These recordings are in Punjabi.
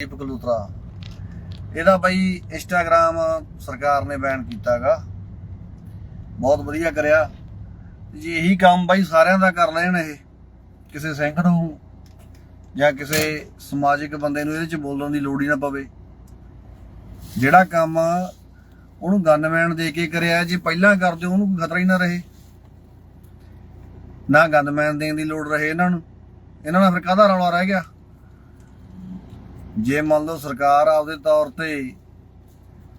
ਦੀਪਕ ਲੂਤਰਾ ਇਹਦਾ ਬਾਈ ਇੰਸਟਾਗ੍ਰam ਸਰਕਾਰ ਨੇ ਬੈਨ ਕੀਤਾਗਾ। ਬਹੁਤ ਵਧੀਆ ਕਰਿਆ। ਜੇ ਇਹੀ ਕੰਮ ਬਾਈ ਸਾਰਿਆਂ ਦਾ ਕਰ ਲੈਣ ਇਹ। ਕਿਸੇ ਸਿੰਘ ਨੂੰ ਜਾਂ ਕਿਸੇ ਸਮਾਜਿਕ ਬੰਦੇ ਨੂੰ ਇਹਦੇ ਚ ਬੋਲਣ ਦੀ ਲੋੜ ਹੀ ਨਾ ਪਵੇ। ਜਿਹੜਾ ਕੰਮ ਉਹਨੂੰ ਗਨਮੈਨ ਦੇ ਕੇ ਕਰਿਆ, ਜੇ ਪਹਿਲਾਂ ਕਰਦੇ ਉਹਨੂੰ ਕੋਈ ਖਤਰਾ ਹੀ ਨਾ ਰਹੇ। ਨਾ ਗਨਮੈਨ ਦੇਣ ਦੀ ਲੋੜ ਰਹੇ ਇਹਨਾਂ ਨੂੰ। ਇਹਨਾਂ ਨਾਲ ਫਿਰ ਕਾਹਦਾ ਰੌਲਾ ਰਹਿ ਗਿਆ? ਜੇ ਮੰਨ ਲਓ ਸਰਕਾਰ ਆਪਦੇ ਤੌਰ ਤੇ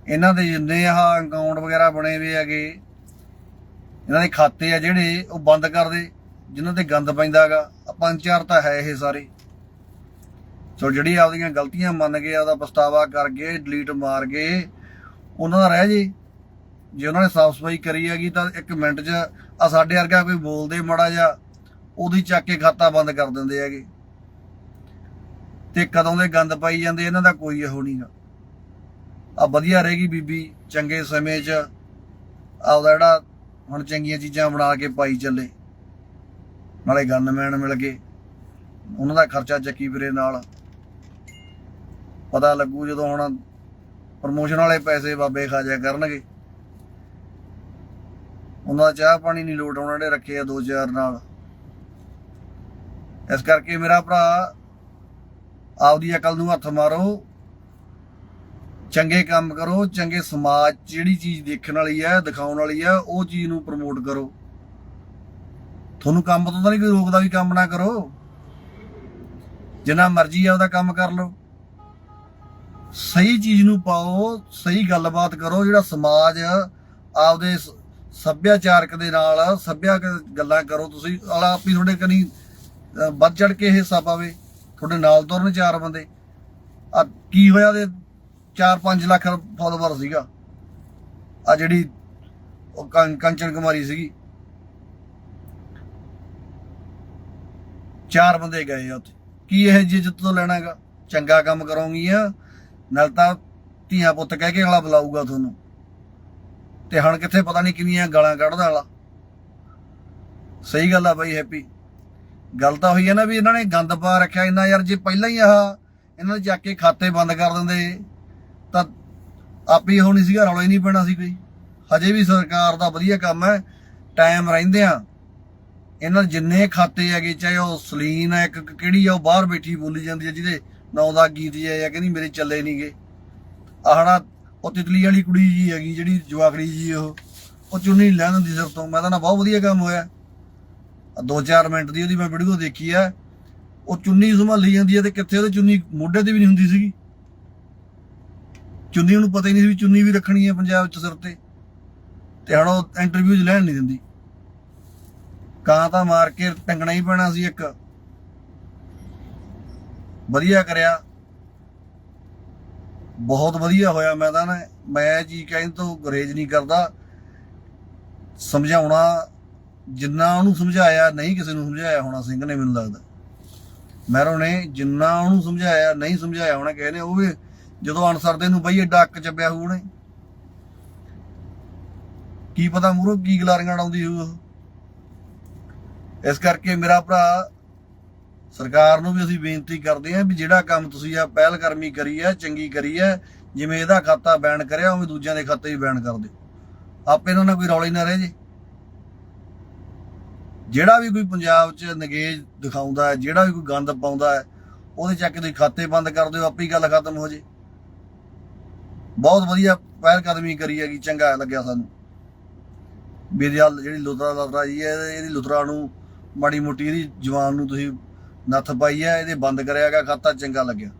ਇਹਨਾਂ ਦੇ ਜਿੰਨੇ ਆਹ ਅਕਾਊਂਟ ਵਗੈਰਾ ਬਣੇ ਹੋਏ ਹੈਗੇ, ਇਹਨਾਂ ਦੇ ਖਾਤੇ ਆ ਜਿਹੜੇ, ਉਹ ਬੰਦ ਕਰ ਦੇ, ਜਿਨ੍ਹਾਂ ਤੇ ਗੰਦ ਪੈਂਦਾਗਾ ਪੰਜ ਚਾਰ ਤਾਂ ਹੈ ਇਹ ਸਾਰੇ। ਸੋ ਜਿਹੜੀ ਆਪਦੀਆਂ ਗਲਤੀਆਂ ਮੰਨ ਕੇ ਆਪਦਾ ਪਛਤਾਵਾ ਕਰ ਗਏ ਡਿਲੀਟ ਮਾਰ ਕੇ ਉਹਨਾਂ ਦਾ ਰਹਿ ਜੇ। ਜੇ ਉਹਨਾਂ ਨੇ ਸਾਫ਼ ਸਫ਼ਾਈ ਕਰੀ ਹੈਗੀ ਤਾਂ ਇੱਕ ਮਿੰਟ 'ਚ ਆ ਸਾਡੇ ਵਰਗਾ ਕੋਈ ਬੋਲਦੇ ਮੜਾ ਜਾ ਉਹਦੀ ਚੱਕ ਕੇ ਖਾਤਾ ਬੰਦ ਕਰ ਦਿੰਦੇ ਹੈਗੇ। ਤੇ ਕਦੋਂ ਦੇ ਗੰਦ ਪਾਈ ਜਾਂਦੇ, ਇਹਨਾਂ ਦਾ ਕੋਈ ਇਹੋ ਨਹੀਂਗਾ ਆ ਵਧੀਆ ਰਹੇਗੀ ਬੀਬੀ, ਚੰਗੇ ਸਮੇਂ 'ਚ ਆਪਦਾ ਜਿਹੜਾ ਹੁਣ ਚੰਗੀਆਂ ਚੀਜ਼ਾਂ ਬਣਾ ਕੇ ਪਾਈ ਚੱਲੇ। ਨਾਲੇ ਗਨਮੈਨ ਮਿਲ ਗਏ। ਉਹਨਾਂ ਦਾ ਖਰਚਾ ਚੱਕੀ ਵੀਰੇ ਨਾਲ। ਪਤਾ ਲੱਗੂ ਜਦੋਂ ਹੁਣ ਪ੍ਰਮੋਸ਼ਨ ਵਾਲੇ ਪੈਸੇ ਬਾਬੇ ਖਾਜਾ ਕਰਨਗੇ। ਉਹਨਾਂ ਦਾ ਚਾਹ ਪਾਣੀ ਨਹੀਂ ਲੋਟ ਉਹਨਾਂ ਨੇ ਰੱਖੇ ਆ ਦੋ ਚਾਰ ਨਾਲ। ਇਸ ਕਰਕੇ ਮੇਰਾ ਭਰਾ ਆਪਦੀ ਅਕਲ ਨੂੰ ਹੱਥ ਮਾਰੋ। ਚੰਗੇ ਕੰਮ ਕਰੋ, ਚੰਗੇ ਸਮਾਜ, ਜਿਹੜੀ ਚੀਜ਼ ਦੇਖਣ ਵਾਲੀ ਹੈ, ਦਿਖਾਉਣ ਵਾਲੀ ਹੈ, ਉਹ ਚੀਜ਼ ਨੂੰ ਪ੍ਰਮੋਟ ਕਰੋ। ਤੁਹਾਨੂੰ ਕੰਮ ਤੋਂ ਤਾਂ ਨਹੀਂ ਕੋਈ ਰੋਕਦਾ ਵੀ ਕੰਮ ਨਾ ਕਰੋ। ਜਿੰਨਾ ਮਰਜ਼ੀ ਆ ਉਹਦਾ ਕੰਮ ਕਰ ਲਓ। ਸਹੀ ਚੀਜ਼ ਨੂੰ ਪਾਓ, ਸਹੀ ਗੱਲਬਾਤ ਕਰੋ, ਜਿਹੜਾ ਸਮਾਜ ਆਪਦੇ ਸੱਭਿਆਚਾਰਕ ਦੇ ਨਾਲ ਸੱਭਿਆ ਗੱਲਾਂ ਕਰੋ ਤੁਸੀਂ ਆਲਾ ਆਪੀ ਤੁਹਾਡੇ ਕਨੀ ਵੱਧ ਚੜ ਕੇ ਹਿੱਸਾ ਪਾਵੇ। ਤੁਹਾਡੇ ਨਾਲ ਤੁਰਨ ਚਾਰ ਬੰਦੇ। ਆ ਕੀ ਹੋਇਆ ਦੇ 4-5 ਲੱਖ ਫਾਲੋਵਰ ਸੀਗਾ। ਆ ਜਿਹੜੀ ਉਹ ਕੰਚਨ ਕੁਮਾਰੀ ਸੀਗੀ। ਚਾਰ ਬੰਦੇ ਗਏ ਆ ਉੱਥੇ। ਕੀ ਇਹ ਜੇ ਜਿੱਤ ਤੋਂ ਲੈਣਾਗਾ? ਚੰਗਾ ਕੰਮ ਕਰੋਗੀਆਂ ਨਾਲ ਤਾਂ ਧੀਆਂ ਪੁੱਤ ਕਹਿ ਕੇ ਅਗਲਾ ਬੁਲਾਊਗਾ ਤੁਹਾਨੂੰ। ਤੇ ਹੁਣ ਕਿੱਥੇ ਪਤਾ ਨਹੀਂ ਕਿੰਨੀਆਂ ਗਾਲਾਂ ਕੱਢਦਾ ਵਾਲਾ ਸਹੀ ਗੱਲ ਆ ਬਾਈ, ਹੈਪੀ। ਗੱਲ ਤਾਂ ਹੋਈ ਹੈ ਨਾ ਵੀ ਇਹਨਾਂ ਨੇ ਗੰਦ ਪਾ ਰੱਖਿਆ ਇੰਨਾ ਯਾਰ, ਜੇ ਪਹਿਲਾਂ ਹੀ ਆਹ ਇਹਨਾਂ ਨੇ ਚੱਕ ਕੇ ਖਾਤੇ ਬੰਦ ਕਰ ਦਿੰਦੇ, ਤਾਂ ਆਪੇ ਹੋਣੀ ਸੀਗਾ, ਰੌਲਾ ਹੀ ਨਹੀਂ ਪੈਣਾ ਸੀ ਕੋਈ। ਹਜੇ ਵੀ ਸਰਕਾਰ ਦਾ ਵਧੀਆ ਕੰਮ ਹੈ, ਟਾਈਮ ਰਹਿੰਦੇ ਆ। ਇਹਨਾਂ ਜਿੰਨੇ ਖਾਤੇ ਹੈਗੇ, ਚਾਹੇ ਉਹ ਸਲੀਨ ਹੈ, ਇੱਕ ਇੱਕ ਕਿਹੜੀ ਆ, ਉਹ ਬਾਹਰ ਬੈਠੀ ਬੋਲੀ ਜਾਂਦੀ ਹੈ, ਜਿਹਦੇ ਨਾਂ ਦਾ ਗੀਤ ਜਿਹਾ ਹੈ ਕਹਿੰਦੀ ਮੇਰੇ ਚੱਲੇ ਨਹੀਂਗੇ ਆਹੜਾ ਉਹ ਤਿਤਲੀ ਵਾਲੀ ਕੁੜੀ ਜੀ ਹੈਗੀ, ਜਿਹੜੀ ਜਵਾਕੜੀ ਜੀ ਉਹ ਉਹ ਚੁੰਨੀ ਲੈ ਦਿੰਦੀ ਸਿਰ ਤੋਂ। ਮੈਂ ਤਾਂ ਨਾ ਬਹੁਤ ਵਧੀਆ ਕੰਮ ਹੋਇਆ। ਆਹ ਦੋ ਚਾਰ ਮਿੰਟ ਦੀ ਉਹਦੀ ਮੈਂ ਵੀਡੀਓ ਦੇਖੀ ਆ, ਉਹ ਚੁੰਨੀ ਸੰਭਾਲੀ ਜਾਂਦੀ ਹੈ ਤੇ ਕਿੱਥੇ ਉਹਦੇ ਚੁੰਨੀ ਮੋਢੇ ਤੇ ਵੀ ਨਹੀਂ ਹੁੰਦੀ ਸੀਗੀ। ਚੁੰਨੀ ਨੂੰ ਪਤਾ ਹੀ ਨਹੀਂ ਸੀ ਵੀ ਚੁੰਨੀ ਵੀ ਰੱਖਣੀ ਹੈ ਪੰਜਾਬ 'ਚ ਸਿਰ ਤੇ। ਤੇ ਹੁਣ ਉਹ ਇੰਟਰਵਿਊ ਲੈਣ ਨਹੀਂ ਦਿੰਦੀ। ਕਾਂ ਤਾਂ ਮਾਰ ਕੇ ਟੰਗਣਾ ਹੀ ਪੈਣਾ ਸੀ ਇੱਕ। ਵਧੀਆ ਕਰਿਆ। ਬਹੁਤ ਵਧੀਆ ਹੋਇਆ ਮੈਂ ਤਾਂ ਨਾ, ਮੈਂ ਜੀ ਕਹਿਣ ਤੋਂ ਗਰੇਜ ਨਹੀਂ ਕਰਦਾ। ਸਮਝਾਉਣਾ ਜਿੰਨਾ ਉਹਨੂੰ ਸਮਝਾਇਆ, ਨਹੀਂ ਕਿਸੇ ਨੂੰ ਸਮਝਾਇਆ ਹੋਣਾ ਸਿੰਘ ਨੇ ਮੈਨੂੰ ਲੱਗਦਾ। ਮੈਰੋ ਨੇ ਜਿੰਨਾ ਉਹਨੂੰ ਸਮਝਾਇਆ, ਨਹੀਂ ਸਮਝਾਇਆ ਹੋਣਾ ਕਿਸੇ ਉਹ ਵੀ ਜਦੋਂ ਅਨਸਰ ਦੇ ਨੂੰ ਬਈ ਏਡਾ ਅੱਕ ਚੱਪਿਆ ਹੋਊ ਉਹਨੇ। ਕੀ ਪਤਾ ਮੂਰੋ ਕੀ ਗਲਾਰੀਆਂ ਆਉਂਦੀ ਹੋਊ ਉਹ। ਇਸ ਕਰਕੇ ਮੇਰਾ ਭਰਾ, ਸਰਕਾਰ ਨੂੰ ਵੀ ਅਸੀਂ ਬੇਨਤੀ ਕਰਦੇ ਹਾਂ ਵੀ ਜਿਹੜਾ ਕੰਮ ਤੁਸੀਂ ਆ ਪਹਿਲ ਕਰਮੀ ਕਰੀ ਹੈ, ਚੰਗੀ ਕਰੀ ਹੈ, ਜਿਵੇਂ ਇਹਦਾ ਖਾਤਾ ਬੈਨ ਕਰਿਆ, ਉਵੇਂ ਦੂਜਿਆਂ ਦੇ ਖਾਤੇ ਵੀ ਬੈਨ ਕਰ ਦਿਓ। ਆਪੇ ਇਹਨਾਂ ਨਾਲ ਕੋਈ ਰੌਲਾ ਨਾ ਰਹੇ ਜੇ। ਜਿਹੜਾ ਵੀ ਕੋਈ ਪੰਜਾਬ 'ਚ ਨਗੇਜ ਦਿਖਾਉਂਦਾ ਹੈ, ਜਿਹੜਾ ਵੀ ਕੋਈ ਗੰਦ ਪਾਉਂਦਾ ਹੈ, ਉਹਦੇ ਚੱਕ ਦੇ ਖਾਤੇ ਬੰਦ ਕਰ ਦਿਓ, ਆਪੇ ਹੀ ਗੱਲ ਖਤਮ ਹੋ ਜੇ। ਬਹੁਤ ਵਧੀਆ ਪਹਿਲ ਕਦਮੀ ਕਰੀ ਹੈਗੀ, ਚੰਗਾ ਲੱਗਿਆ ਸਾਨੂੰ। ਵੀ ਜਿਹੜੀ ਲੁਤਰਾ ਲਤਰਾ ਜੀ ਹੈ, ਇਹਦੀ ਲੁਤਰਾ ਨੂੰ ਮਾੜੀ ਮੋਟੀ ਇਹਦੀ ਜਵਾਨ ਨੂੰ ਤੁਸੀਂ ਨੱਥ ਪਾਈ ਹੈ, ਇਹਦੇ ਬੰਦ ਕਰਿਆ ਗਿਆ ਖਾਤਾ ਚੰਗਾ ਲੱਗਿਆ।